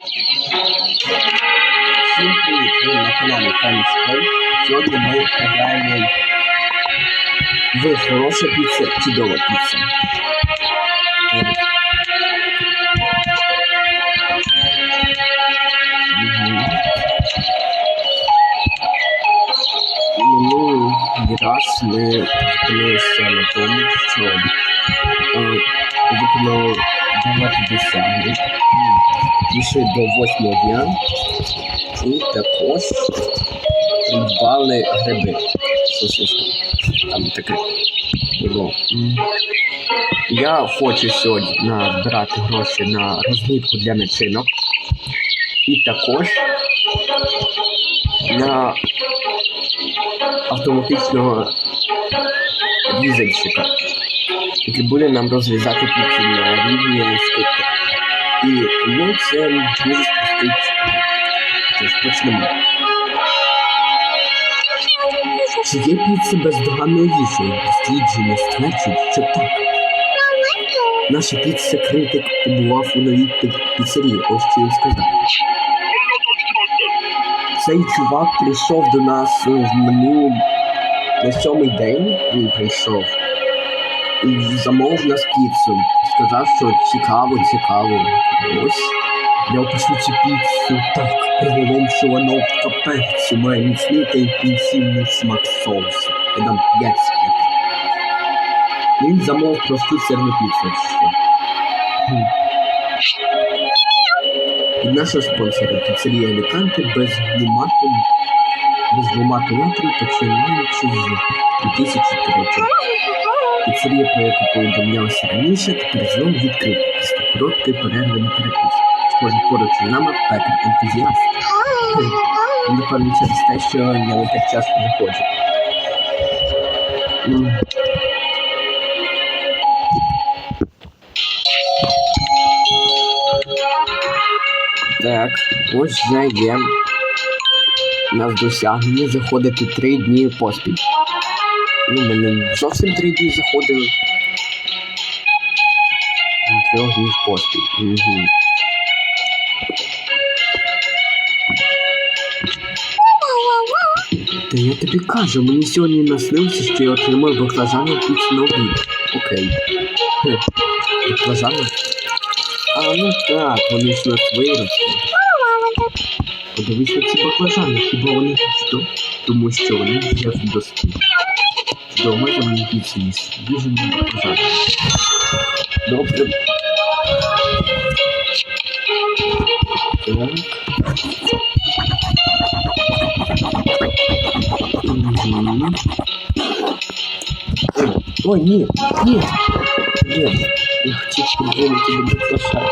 Всім привіт! Ви на каналі Фанісплей. Сьогодні ми граємо в хороша піца, чудова піца. Минулий раз ми. Дійшли до восьмого дня і також придбали гриби сосиски. Там таке було. Я хочу сьогодні назбирати гроші на розмітку для начинок. І також на автоматичного різальщика, який буде нам розрізати піцу на рівні скидки. І тому це дуже спростить. Тож почнемо. Чи є піца бездоганною їжею? Дослідження стверджують, що так. Наша піца критик побував у новій пі- піцерії, ось що він сказав. Цей чувак прийшов до нас в минулому на сьомий день він прийшов замовив нас піцу. Сказав, що цікаво, цікаво. Ось я опишу цю піцу так приголомшувано капець, має міцний та інтенсивний смак соусу. Я дам 5 скільки. Він замовив просту сирну піцу. Від нашого спонсора піцерія Аліканте без глумату, без глумату натрію починаючи з 2003 Піцерія, про яку повідомлялося раніше, тепер знову відкрита після короткої перерви на перекус. Схоже, поруч із нами пекар ентузіаст. Напевно, через те, що я не так часто заходжу. Так, ось вже є. У нас досягнення заходити три дні поспіль. Ну, ми не зовсім три дні заходили. Трьох днів поспіль. Угу. Та я тобі кажу, мені сьогодні наснилося, що я отримав баклажану піцу на обід. Окей. Хе. Баклажани? А, ну так, вони ж нас виросли. Подивись на ці баклажани, хіба вони що? Тому що вони вже достигли. Дома за мені піцу їсти. Дуже мені баклажани. Добре. Так. Мгм. Ой, Ой, ні, ні. Ні. Я хотів придумати до баклажан.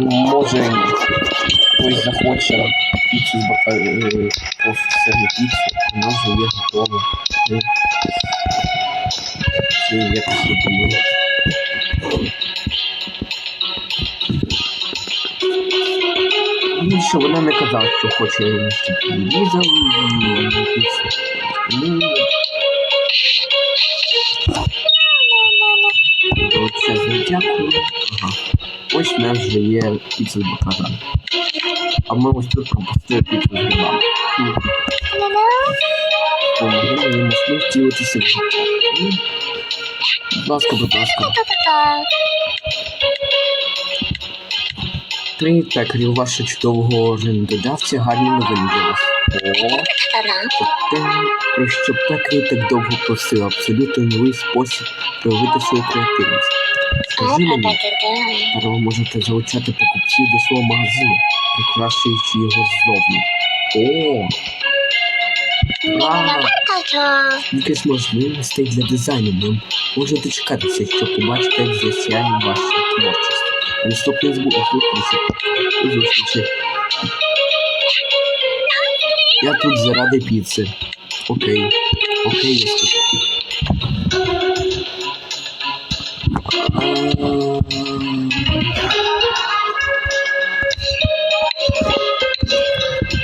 Може, хтось захоче піцу з бака... е, просто сирну піцу, вона вже є готова. Е, Це якось думаю. Ну що, вона не казала, що хоче щоб різав піцу. Ну, Оце дякую. Ага. Ось в нас вже є піца з баклажаном. А ми ось тут пропустили піцу з грибами. Будь ласка, будь ласка. Привіт, пекарю, вашого чудового орендодавця гарні новини для вас. Про що пекарі так довго просив, абсолютно новий спосіб проявити свою креативність. Скажи мені, тепер ви можете залучати покупців до свого магазину, прикрашуючи його ззовні. О! Вау! Ж можливостей для дизайну нам може дочекатися, щоб побачити, як засяє ваша творчість. Наступний збух зустрічі. Зустрічі. Я тут заради піци. Окей. Окей, я скажу.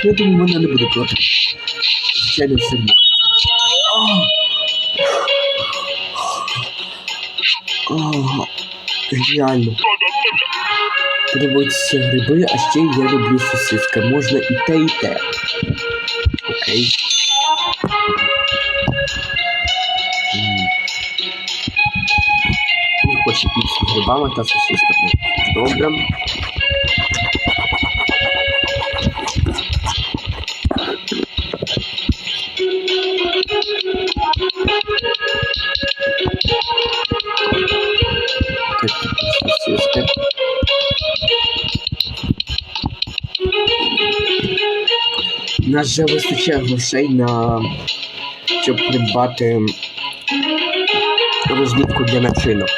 Я думаю, вона не буде проти. О, геніально. подобаються гриби, а ще я люблю сосиски. Можна і те, і те. Окей. М. Хоче піцу з грибами та сосисками. Добре. Сосиски. У нас вже вистачає грошей на щоб придбати розмітку для начинок.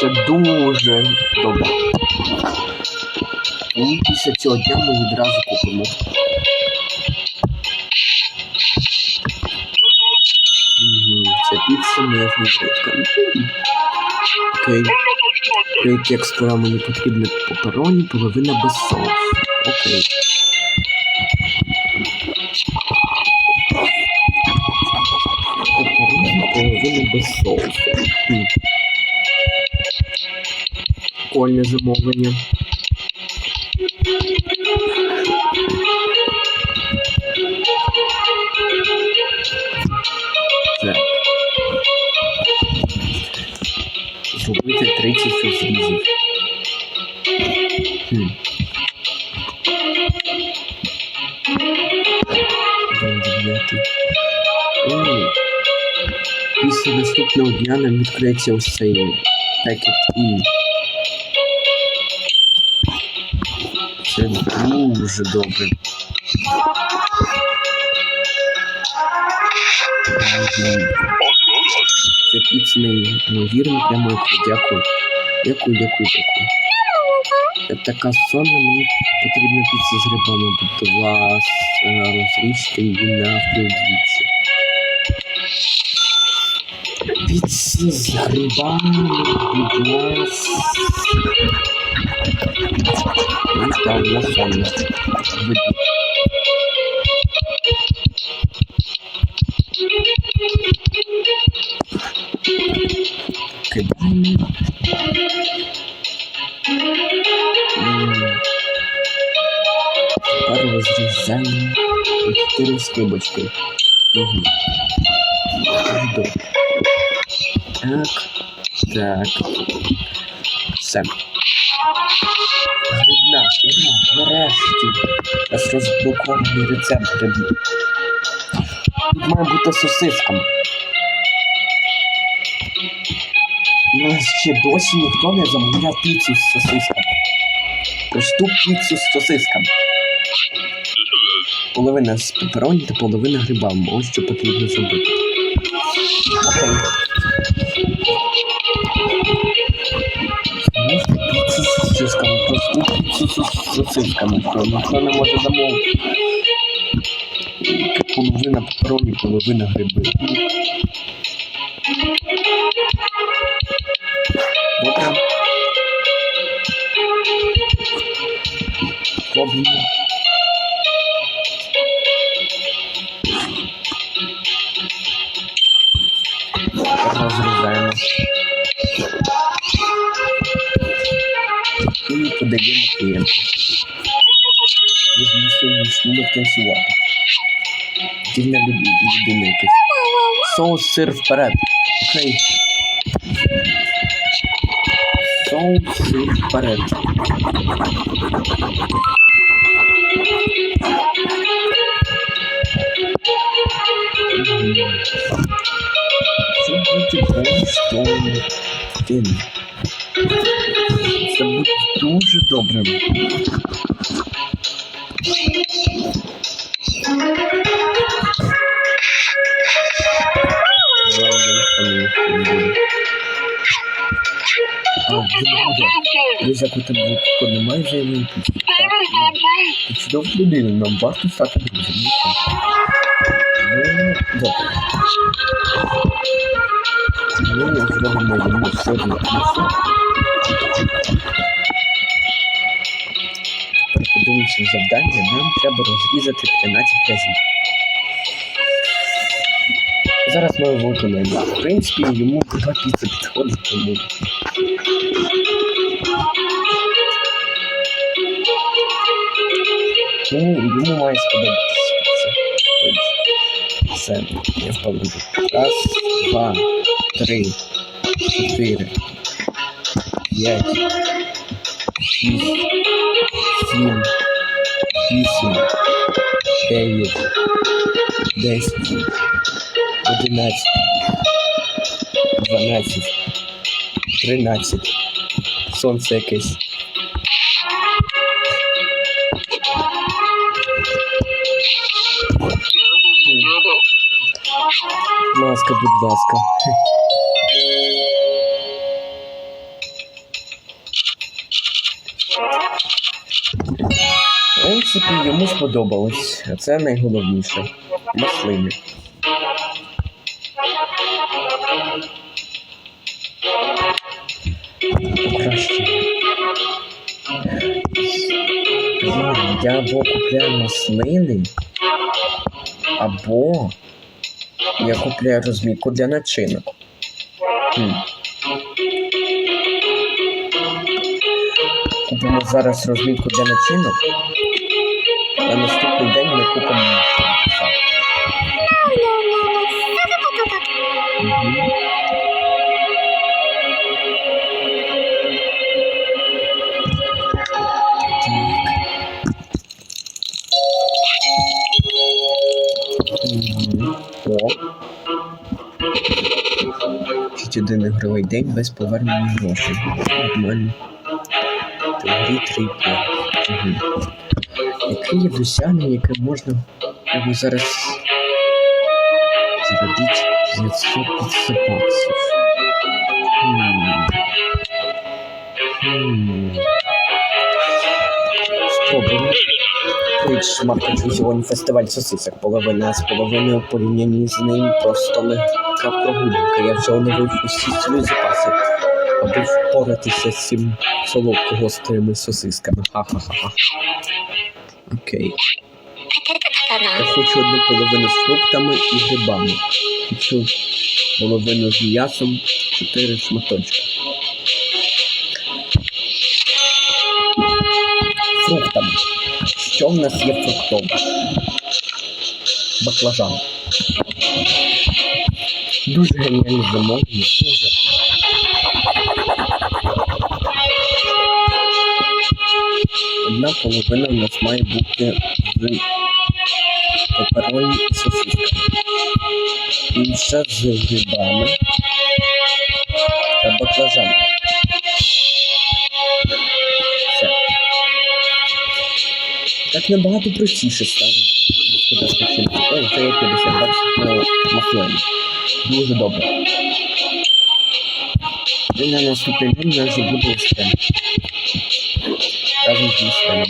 Це дуже добре. І після цього дня ми відразу купимо. Фаворитка. Мгм. Окей. Окей, текстура мені потрібна пепероні, половина без соусу. Окей. Половина без соусу. Хм. Прикольне замовлення. Зробити 30 розрізів. Хм. День дев'ятий. О, Після наступного дня нам відкриється ось цей пакет і. Це дуже добре. Це піца неймовірно, прямо дякую. Дякую, дякую, дякую. Я така сонна, мені потрібна піца з грибами. Будь ласка, розріжте її на вдвічі. Піца з грибами, будь ласка. Ну, так, я сонна. Видно. чотири. Угу. Так. Так. Все. Грибна, ура, нарешті. Нас розблокований рецепт грибний. Тут має бути сосисками. У нас ще досі ніхто не замовляв піцу з сосисками. Просту піцу з сосисками. Половина з пепероні та половина грибами. Ось що потрібно зробити. Окей. Сосисками, то ніхто не може замовити. Половина пепероні, половина гриби. Розрізаємо. І подаємо клієнту. Візьму свою шлюбу танцювати. Дільна люд- людина якась. Соус сир вперед. Окей. Соус сир Тим. Це буде дуже добре. Ладно, конечно, не буде. А, він буде. Ви закутили код немає взаємної пісні. Ти чудова людина, нам варто стати друзями. Yine silahım завдання нам треба розрізати 13 разів. Зараз ми виконаємо. В принципі, йому два піци підходить тому. Тому йому має сподобатися. Все, я впевнений. Раз, два, три, чотири, п'ять, шість, сім, вісім, дев'ять, десять, одинадцять, дванадцять, тринадцять. Сонце якесь. Маска, будь ласка. Принципі, йому сподобалось, а це найголовніше. Маслини. Блін, Я або купляю маслини, або я купляю розмітку для начинок. Хм. Купимо зараз розмітку для начинок. На наступний день ми купимо. Ще один ігровий день без повернення грошей. Нормально. Три, три. Угу. Яке є досягнення, яке можна його зараз зарядити за 150 баксів? Спробуємо. Twitch Market Vision фестиваль сосисок. Половина з половиною в порівнянні з ним просто легка прогулянка. Я вже оновив усі свої запаси, аби впоратися з цим солодко-гострими сосисками. Ха-ха-ха. Окей. Я хочу одну половину з фруктами і грибами. Хочу половину з м'ясом, чотири шматочки. Фруктами. Що в нас є фруктове? Баклажан. Дуже геніальне замовлення. Одна половина у нас має бути з пепероні і сосисками. З грибами та баклажаном. Все. Так набагато простіше стало. Сказати, що О, це є 50 баксів. Дуже добре. І на наступний день вже буде стен. Разом з маслинами.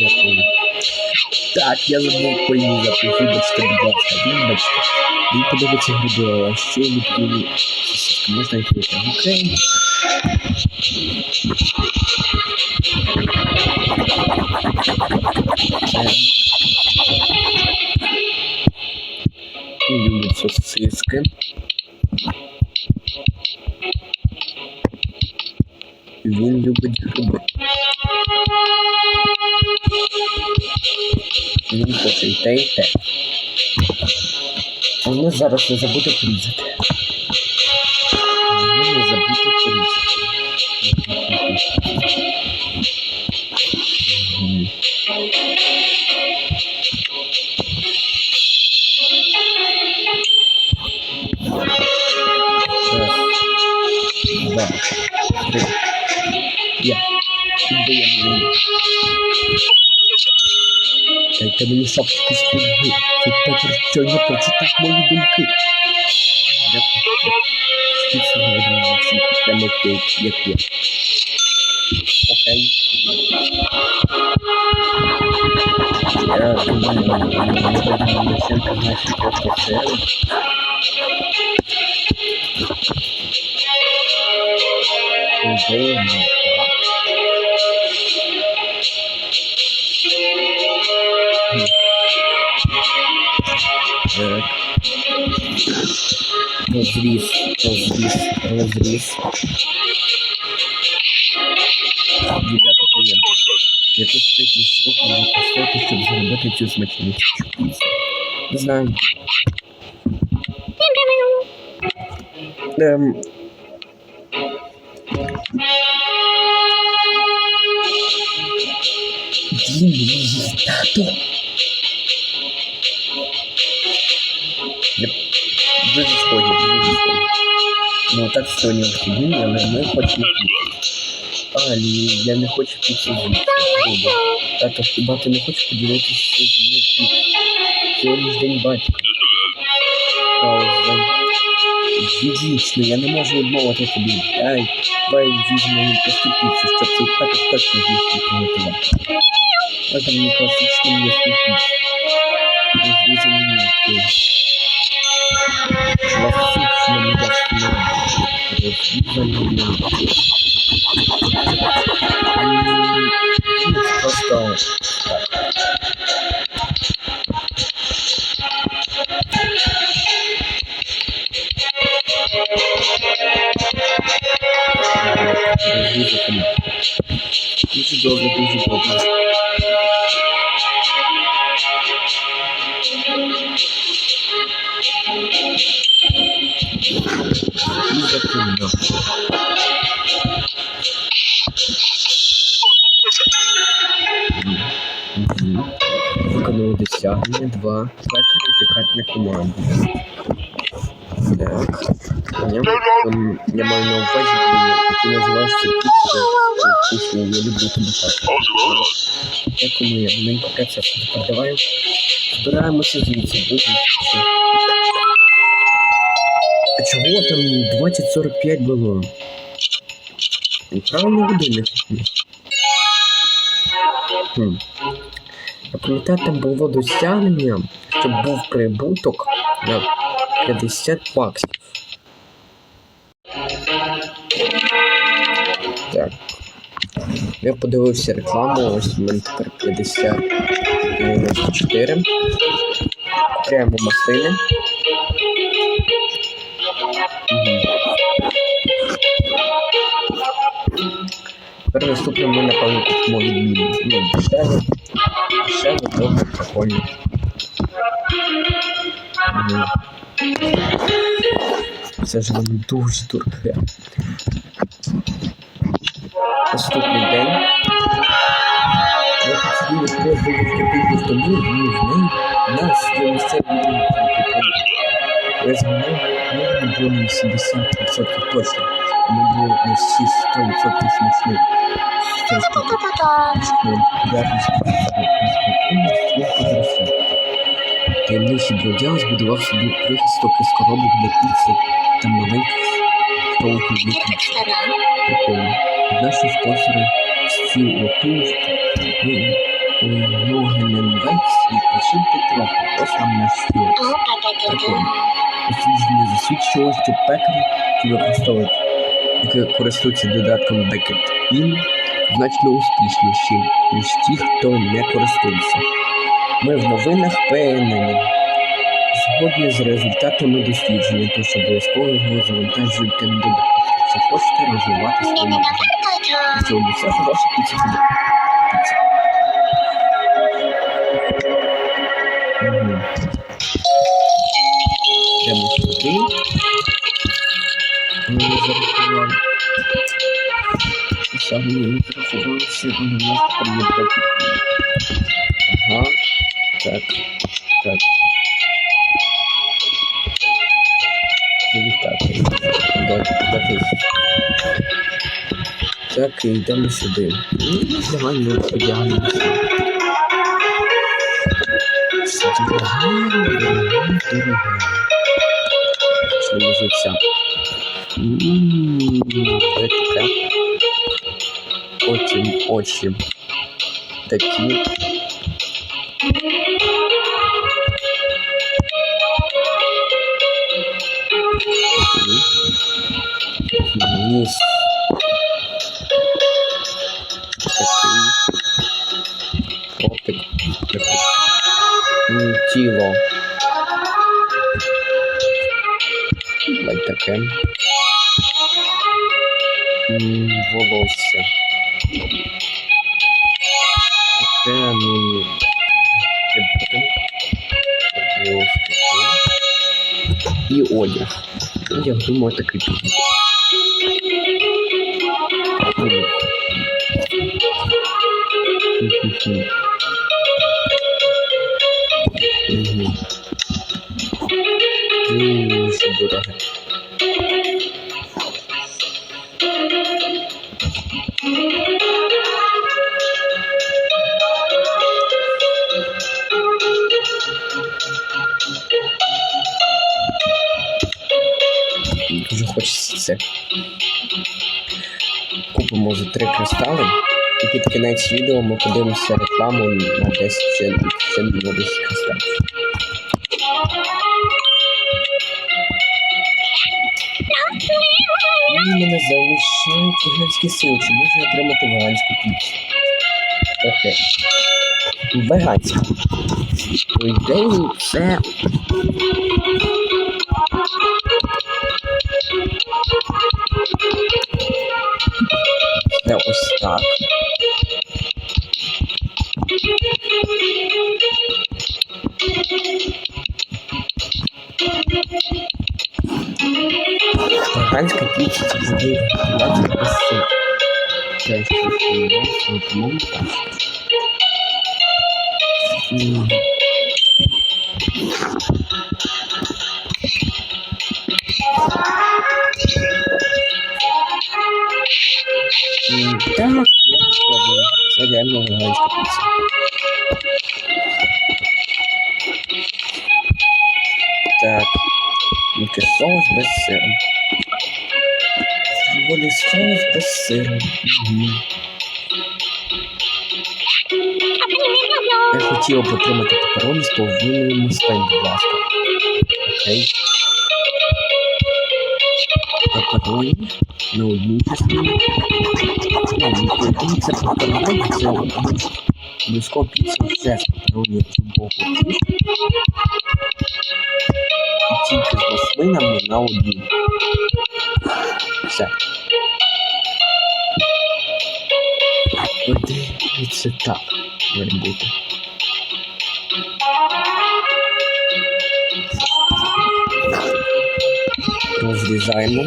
Дякую. Так, я забув порізати. Вибачте, будь ласка, вибачте. Мені подобається гриби, а ще я люблю сосиски. Можна їх вийти. Окей. Люблю сосиски. Зараз не забути порізати. Головне не забути порізати. Мгм. Раз, два, три, п'ять. Віддаємо мені. Дайте мені шапочку з фольги. Цей Петр щойно прочитав мої думки. Дякую. Скільки говоримо на всіх прямо як як Розріз, розріз, розріз. Ребята, клієнти. Яку спитні сроки використовувати, щоб зробити цю смачну пісню. Не знаю. Ем... Ну так сьогодні вихідні, але ми хочемо піцу. А, ні, я не хочу піцу з'їсти. Добре. Тато, хіба ти не хочеш поділитися зі мною піцу? Сьогодні ж день батька. Пауза. Звісно, я не можу відмовити тобі. Ай, давай візьмемо просту піцу, щоб ти також точно зміг приготувати. Ось там мені класичну м'ясну піцу. Розрізану м'ясо. Класичну м'ясну. Розрізану М, Просто дуже добре. Виконали досягнення два. Пекарі і пікатна команда. Так. Я, ем, я маю на увазі, ти називаєш це піцею. Вкусно, я люблю тебе так. Дякую, я маленько процес. Тепер давай збираємося звідси, зустрічі. А чого там 20.45 було? Правильно годинник. Хм. Там було досягнення, щоб був прибуток на 50 баксів. Так. Я подивився рекламу, ось у мене тепер 54. Купляємо маслини. Тепер наступне ми, напевно, купимо відмінно. Ну, дешеве. Дешеве, добре, прикольно. Це ж воно дуже дороге. Наступний день. Я хотів нас є місцеві люди. Я згадав, ми не було на 80% точно. Ми були на всі 100% смачні. Через таке. Ну. Таємничий бродяг збудував собі прихисток із коробок для піци та маленьких столиків для піци. Прикольно. Наші спонсори стіл отуст, Ноген Векс і починки трохи. Ось вам наш стіл. Прикольно. Дослідження засвідчило, що пекарі, використовують, які користуються додатком Beckett In, значно успішніші, ніж ті, хто не користується. Ми в новинах впевнені. Згодні з результатами дослідження, тож обов'язково його завантажуйте на додаток, якщо хочете розвивати свою бажання. Сьогодні все хороше піца Нас тепер. Ага. Так. Так. Дати. Так, і йдемо сюди. Ну, давай ми одягнемося. Дорога, дорога, дорога. Що лежиться? очі. Такі. Ніс. Такий. Ротик. Такий. М, Тіло. Давай таке. М, Волосся. І одяг. Одяг, думаю, такий. Одяг. Мгм. Три. І під кінець відео ми подивимося рекламу на 10 ще, ще на 10 кристалів. І мене залишають веганські сили. Чи можу отримати веганську піцу? Окей. Веганська. По ідеї, це. Ось так. Веганська піца це буде виглядати без сиру. Це щось інше, Так. Тільки соус без сиру. Волі соус без сиру. Мгм. Я хотів б отримати пепероні з половиною мастей, будь ласка. Окей. Пепероні на частину. Ну, не по ідеї це пепероні, це з пепероні любого типу. І тільки з маслинами на одну. Все. По ідеї це так має бути. Розрізаємо.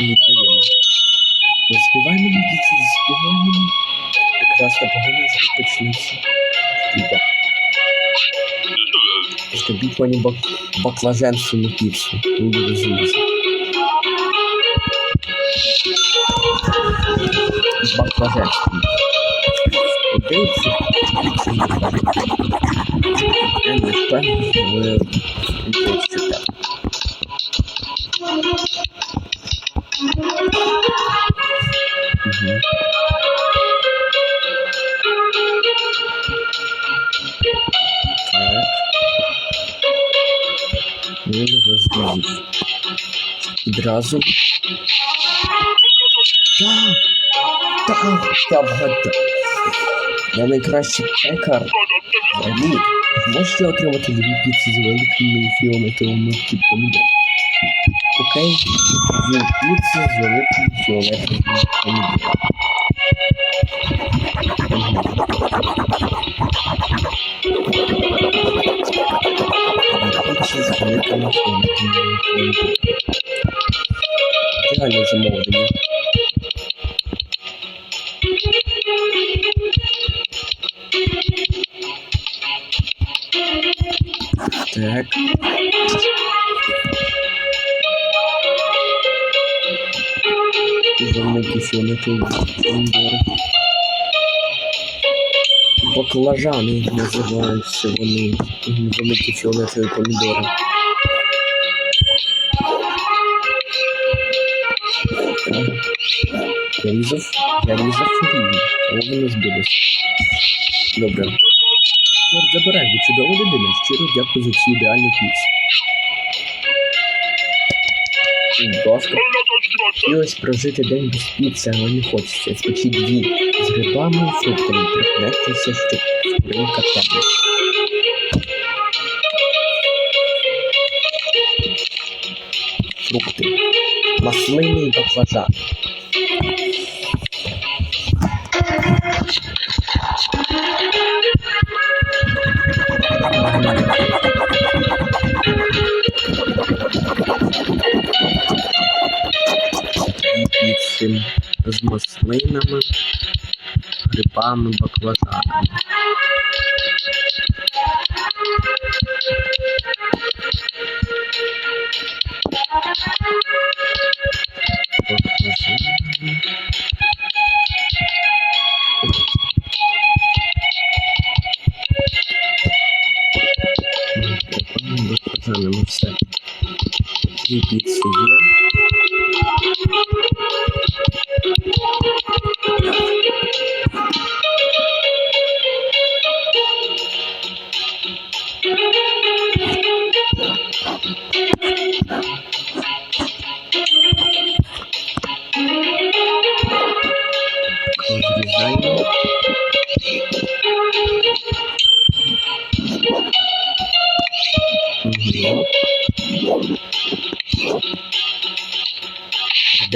І віддаємо. Погода почнеться. Хліба. Зробіть мені бак... баклажанську піцу. Буде розуміти. Баклажанську. Подивіться. Я не впевнений, але Відразу. Так! Так! Я вгадав. Я найкращий пекар. Взагалі, можете отримати дві піци з великими фіолетовими помідорами? Окей, дві піци з великими фіолетовими помідорами. Дві піци з великими фіолетовими помідорами. Реальне замовлення. Так. Великі фіолетові помідори. Баклажани вони. Так. Я різав, я різав фігуру, але вони збилися. Добре. Чорт забирай, ви чудова людина. Щиро дякую за цю ідеальну піцу. Будь ласка. Хотілося прожити день без піци, але не хочеться. Спечіть дві з грибами фруктами. Прикнеться, щоб скоринка темна. Фрукти маслини і баклажани. З маслинами, грибами, баклажанами.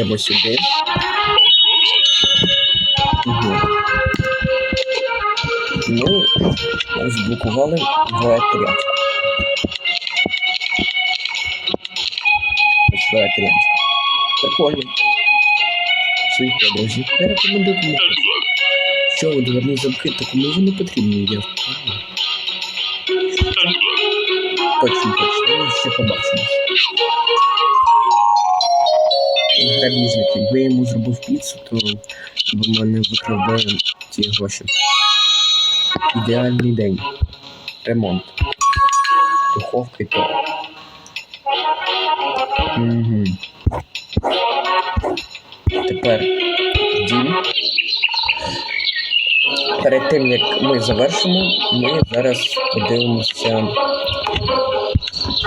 Йдемо сюди. Угу. Ну, вегетаріанську. Ось вегетаріанська. Прикольно. Свої подорожі. Я рекомендую кому. Що ви дверні замки, так кому вони потрібні, впевнений. Точно, точно. Ще побачимось. Грабіжник, якби я йому зробив піцу, то в мене викрав би ці гроші. Ідеальний день. Ремонт. Духовка і то. Угу. Тепер дім. Перед тим як ми завершимо, ми зараз подивимося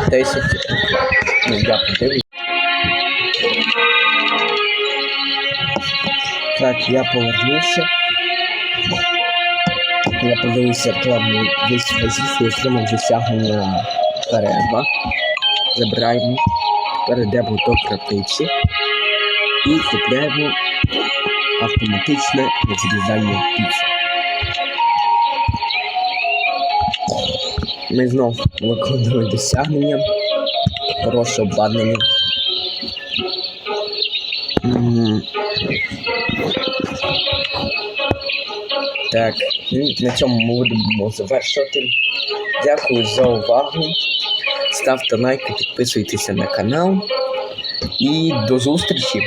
10. Ну, я подивлюсь. Так, я повернувся. Я подивився плавно весь вазів і отримав досягнення перерва. Забираємо. Тепер йдемо до крамниці і купляємо автоматичне розрізання піци. Ми знов виконали досягнення. Хороше обладнання. Так, на цьому ми будемо завершувати. Дякую за увагу. Ставте лайки, підписуйтеся на канал. І до зустрічі!